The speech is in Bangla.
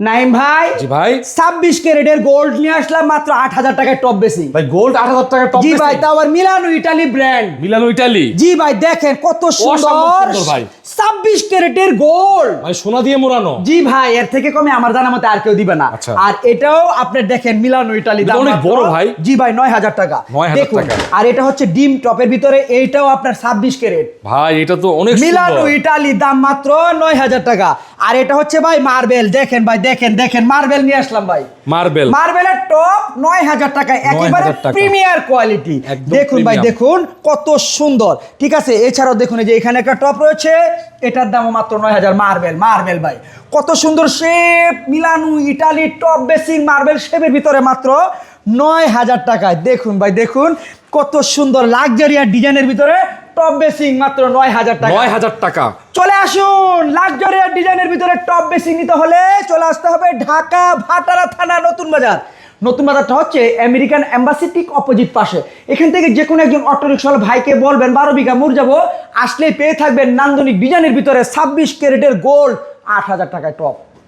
নাইম ভাই জি ভাই। ছাব্বিশ ক্যারেটের গোল্ড নিয়ে আসলাম মাত্র আট হাজার টাকায় টপ বেশি ভাই গোল্ড আট হাজার টাকা টপ জি ভাই তা আবার Milano Italy brand Milano Italy. জি ভাই দেখেন কত সুন্দর। ভাই। ছাব্বিশ ক্যারেটের গোল্ড ভাই সোনা দিয়ে মোড়ানো। জি ভাই এর থেকে কমে আমার জানা মতে আর কেউ দিবে না। আচ্ছা। আর এটাও আপনি দেখেন মিলানো ইটালি এটা দাম অনেক বড় ভাই। জি ভাই নয় হাজার টাকা। 9,000 টাকা। আর এটা হচ্ছে ডিম টপের ভিতরে এইটাও আপনার ছাব্বিশ ক্যারেট। ভাই এটা তো অনেক মিলানো ইটালি দাম মাত্র নয় হাজার টাকা। আর এটা হচ্ছে ভাই মার্বেল দেখেন ভাই দেখেন দেখেন। মার্বেল নিয়ে আসলাম ভাই। মার্বেল মার্বেলের টপ নয় হাজার টাকা একেবারে প্রিমিয়ার কোয়ালিটি দেখুন ভাই দেখুন কত সুন্দর। ঠিক আছে এছাড়াও দেখুন এই যে এখানে একটা টপ রয়েছে এটার দামও মাত্র নয় হাজার। মার্বেল মার্বেল ভাই। কত সুন্দর shape Milano Italy top basin marble শেপের ভিতরে মাত্র নয় হাজার টাকায়। দেখুন ভাই দেখুন কত সুন্দর লাক্সারিয়ার ডিজাইনের ভিতরে টপ বেসিং মাত্র নয় হাজার টাকা। নয় হাজার টাকা। চলে আসুন লাক্সারিয়ার ডিজাইনের ভিতরে টপ বেশি নিতে হলে চলে আসতে হবে ঢাকা ভাটারা থানা নতুন বাজার। নতুন বাজারটা হচ্ছে আমেরিকান এম্বাসি ঠিক অপোজিট পাশে। এখান থেকে যে কোনো একজন অটো ভাইকে বলবেন বারো বিঘা মুর যাব। আসলেই পেয়ে থাকবেন নান্দনিক ডিজাইনের ভিতরে ছাব্বিশ ক্যারেটের গোল্ড আট হাজার টাকায় টপ।